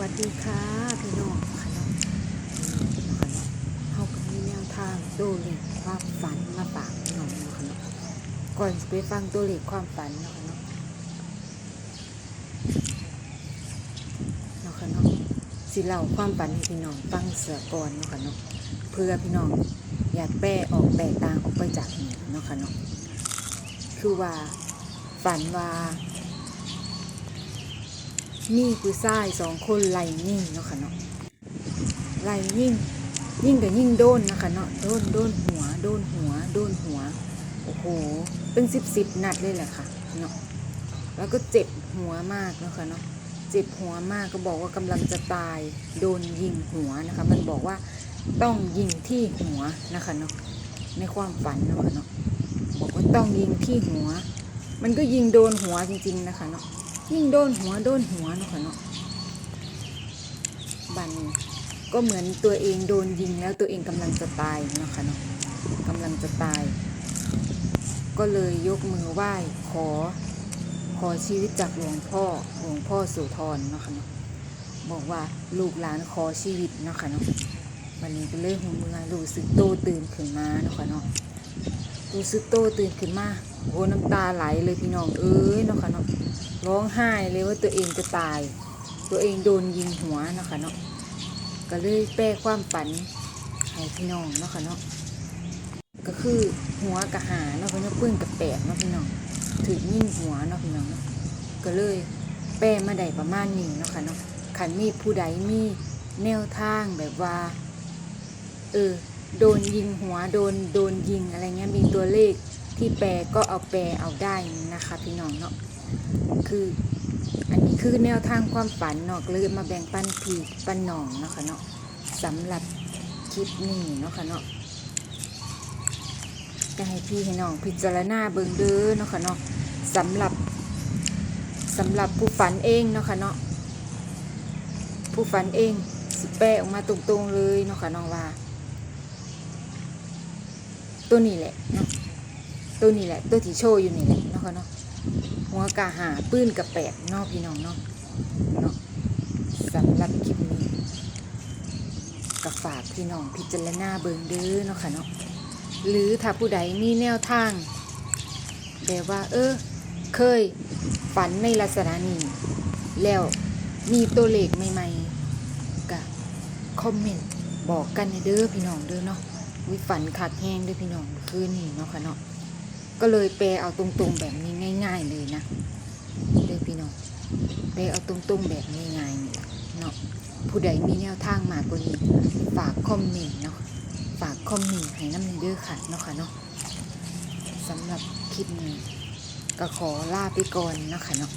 วัสดีค่ะพี่น้องค่ะเนาะนะคะเนาะเขาก็มีแนวทางตัวเลขความฝันมาฝากพี่น้องนะคะเนาะก่อนจะไปฟังตัวเลขความฝันเนาะคะเนาะเนาะคะเนาะสิเล่าความฝันให้พี่น้องฟังเสือก่อนเนาะค่ะเนาะเพื่อพี่น้องอยากแปลออกแตกต่างออกไปจากนี้เนาะคะเนาะคือว่าฝันว่า นี่คือทรายสองคนไล่ยิ่งเนาะค่ะเนาะไล่ยิ่งยิ่งกับยิ่งโดนนะคะเนาะโดนโดนหัว โดนหัว โดนหัวโอ้โหเป็นสิบสิบนัดเลยแหละค่ะเนาะแล้วก็เจ็บหัวมากเนาะค่ะเนาะเจ็บหัวมากก็บอกว่ากำลังจะตายโดนยิงหัวนะคะ มันบอกว่าต้องยิงที่หัวนะคะเนาะในความฝันเนาะค่ะเนาะบอกว่าต้องยิงที่หัว มันก็ยิงโดนหัวจริง ๆนะคะเนาะ ยิ่งโดนหัวโดนหัวเนาะค่ะเนาะบันก็เหมือนตัวเองโดนยิงแล้วตัวเองกำลังจะตายเนาะค่ะเนาะกำลังจะตาย ก็เลยยกมือไหว้ขอ ขอชีวิตจากหลวงพ่อหลวงพ่อสุธรเนาะค่ะเนาะบอกว่าลูกหลานขอชีวิตเนาะค่ะเนาะวันนี้ก็เลยหูมือรู้สึกโตตื่นขึ้นมาเนาะค่ะเนาะรู้สึกโตตื่นขึ้นมาโอ้น้ำตาไหลเลยพี่น้องเอ้ยเนาะค่ะเนาะ ร้องไห้เลยว่าตัวเองจะตาย ตัวเองโดนยิงหัวเนาะค่ะเนาะก็เลยแปลความฝันให้พี่น้องเนาะค่ะเนาะก็คือหัวกระหาเนาะพี่น้องปื้นกับแปดเนาะพี่น้องถือยิงหัวเนาะพี่น้องเนาะก็เลยแปลมาได้ประมาณนี้เนาะค่ะเนาะขันมีผู้ใดมีแนวทางแบบว่า เออโดนยิงหัวโดนโดนยิงอะไรเงี้ยมีตัวเลขที่แปลก็เอาแปลเอาได้นะคะพี่น้องเนาะ คืออันนี้คือแนวทางความฝันเนาะเลยมาแบ่งปันผีปันหนองเนาะค่ะเนาะสำหรับคลิปนี้เนาะค่ะเนาะก็ให้พี่ให้น้องพิจารณาเบิ่งเด้อเนาะค่ะเนาะสำหรับสำหรับผู้ฝันเองเนาะค่ะเนาะผู้ฝันเองสิแปะออกมาตรงๆเลยเนาะค่ะน้องว่า ตัวนี้แหละเนาะตัวนี้แหละ ตัวที่โชว์อยู่นี่แหละเนาะค่ะเนาะ หัวกะหาปื้นกับแปดนอกพี่น้องเนาะเนาะสำหรับคลิปนี้ก็ฝากพี่น้องพิจารณาเบิงเด้อเนาะค่ะเนาะหรือถ้าผู้ใดมีแนวทางแบบว่า เออ เคยฝันในลักษณะนี้แล้วมีตัวเลขใหม่ๆก็คอมเมนต์บอกกันให้เด้อพี่น้องเด้อเนาะวิฝันขาดแห้งเด้อพี่น้องคืนนี้เนาะค่ะเนาะ ก็เลยแปลเอาตรงๆแบบนี้ง่าย ๆ เลยนะเด้อพี่น้องแปลเอาตรงๆแบบง่ายๆนี่เนาะผู้ใดมีแนวทางมากกว่านี้ฝากคอมเมนต์เนาะฝากคอมเมนต์ให้น้ำในเด้อค่ะเนาะค่ะเนาะสำหรับคลิปนี้ก็ขอลาไปก่อนเนาะค่ะเนาะ